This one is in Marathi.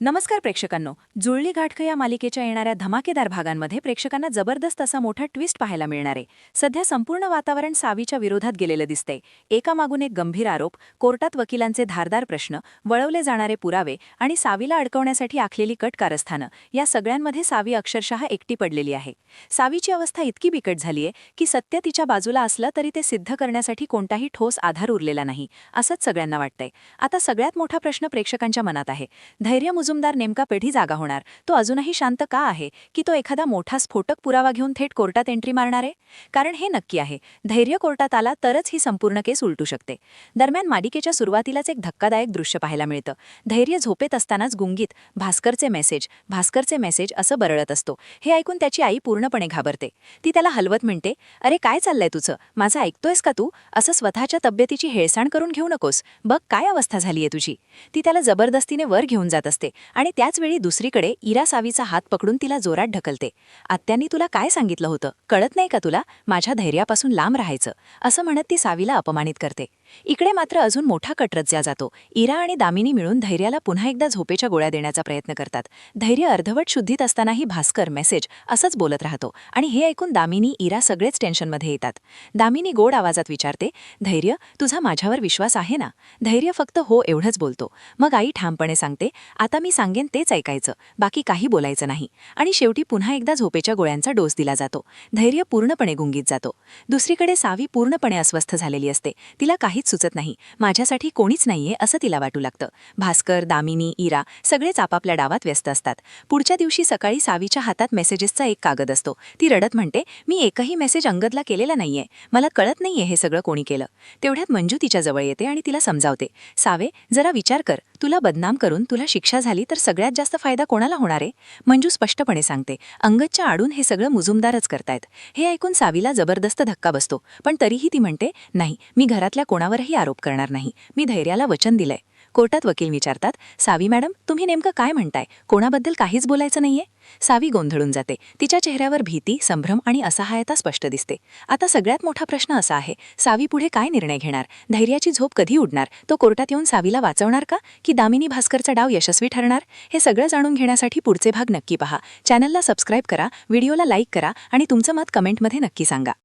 नमस्कार प्रेक्षकांनो. जुळली घाटक या मालिकेच्या येणाऱ्या धमाकेदार भागांमध्ये प्रेक्षकांना जबरदस्त असा मोठा ट्विस्ट पाहायला मिळणार. आहे सध्या संपूर्ण वातावरण सावीच्या विरोधात गेलेलं दिसतंय. एकामागून एक गंभीर आरोप कोर्टात वकिलांचे धारदार प्रश्न वळवले जाणारे पुरावे आणि सावीला अडकवण्यासाठी आखलेली कट कारस्थानं या सगळ्यांमध्ये सावी अक्षरशः एकटी पडलेली आहे. सावीची अवस्था इतकी बिकट झालीय की सत्य तिच्या बाजूला असलं तरी ते सिद्ध करण्यासाठी कोणताही ठोस आधार उरलेला नाही असंच सगळ्यांना वाटतंय. आता सगळ्यात मोठा प्रश्न प्रेक्षकांच्या मनात आहे. धैर्य मुजुमदार नेमका पेढी जागा होणार. तो अजूनही शांत का आहे? की तो एखादा मोठा स्फोटक पुरावा घेऊन थेट कोर्टात एंट्री मारणार आहे? कारण हे नक्की आहे. धैर्य कोर्टात आला तरच ही संपूर्ण केस उलटू शकते. दरम्यान मालिकेच्या सुरुवातीलाच एक धक्कादायक दृश्य पाहायला मिळतं. धैर्य झोपेत असतानाच गुंगीत भास्करचे मेसेज भास्करचे मेसेज असं बरळत असतो. हे ऐकून त्याची आई पूर्णपणे घाबरते. ती त्याला हलवत म्हणते अरे काय चाललंय तुझं? माझं ऐकतोयस का तू? असं स्वतःच्या तब्येतीची हेळसाण करून घेऊ नकोस. बघ काय अवस्था झालीये तुझी. ती त्याला जबरदस्तीने वर घेऊन जात असते. आणि त्याचवेळी दुसरीकडे इरा सावीचा हात पकडून तिला जोरात ढकलते. आत्यांनी तुला काय सांगितलं होतं? कळत नाही का तुला? माझ्या धैर्यापासून लांब राहायचं. असं म्हणत ती सावीला अपमानित करते. इकडे मात्र अजून मोठा कटरज्या जातो. इरा आणि दामिनी मिळून धैर्याला पुन्हा एकदा झोपेच्या गोळ्या देण्याचा प्रयत्न करतात. धैर्य अर्धवट शुद्धीत असतानाही भास्कर मेसेज असंच बोलत राहतो. आणि हे ऐकून दामिनी इरा सगळेच टेन्शनमध्ये येतात. दामिनी गोड आवाजात विचारते धैर्य तुझा माझ्यावर विश्वास आहे ना? धैर्य फक्त हो एवढंच बोलतो. मग आई ठामपणे सांगते आता मी सांगेन तेच ऐकायचं. बाकी काही बोलायचं नाही. आणि शेवटी पुन्हा एकदा झोपेच्या गोळ्यांचा डोस दिला जातो. धैर्य पूर्णपणे गुंगीत जातो. दुसरीकडे सावी पूर्णपणे अस्वस्थ झालेली असते. तिला काहीच सुचत नाही. माझ्यासाठी कोणीच नाहीये असं तिला वाटू लागतं. भास्कर दामिनी इरा सगळेच आपापल्या डावात व्यस्त असतात. पुढच्या दिवशी सकाळी सावीच्या हातात मेसेजेसचा एक कागद असतो. ती रडत म्हणते मी एकही मेसेज अंगदला केलेला नाहीये. मला कळत नाहीये हे सगळं कोणी केलं. तेवढ्यात मंजू तिच्या जवळ येते आणि तिला समजावते. सावे जरा विचार कर. तुला बदनाम करून तुला शिक्षा झाली तर सगळ्यात जास्त फायदा कोणाला होणार आहे? मंजू स्पष्टपणे सांगते अंगदच्या आडून हे सगळं मुजुमदारच करतायत. हे ऐकून सावीला जबरदस्त धक्का बसतो. पण तरीही ती म्हणते नाही मी घरातल्या कोणावरही आरोप करणार नाही. मी धैर्याला वचन दिलंय. कोर्टात वकील विचारतात सावी मॅडम तुम्ही नेमकं काय म्हणताय? कोणाबद्दल काहीच बोलायचं नाहीये? सावी गोंधळून जाते. तिच्या चेहऱ्यावर भीती संभ्रम आणि असहायता स्पष्ट दिसते. आता सगळ्यात मोठा प्रश्न असा आहे सावी पुढे काय निर्णय घेणार? धैर्याची झोप कधी उडणार? तो कोर्टात येऊन सावीला वाचवणार का? की दामिनी भास्करचा डाव यशस्वी ठरणार? हे सगळं जाणून घेण्यासाठी पुढचे भाग नक्की पहा. चॅनलला सबस्क्राईब करा व्हिडिओला लाईक करा आणि तुमचं मत कमेंटमध्ये नक्की सांगा.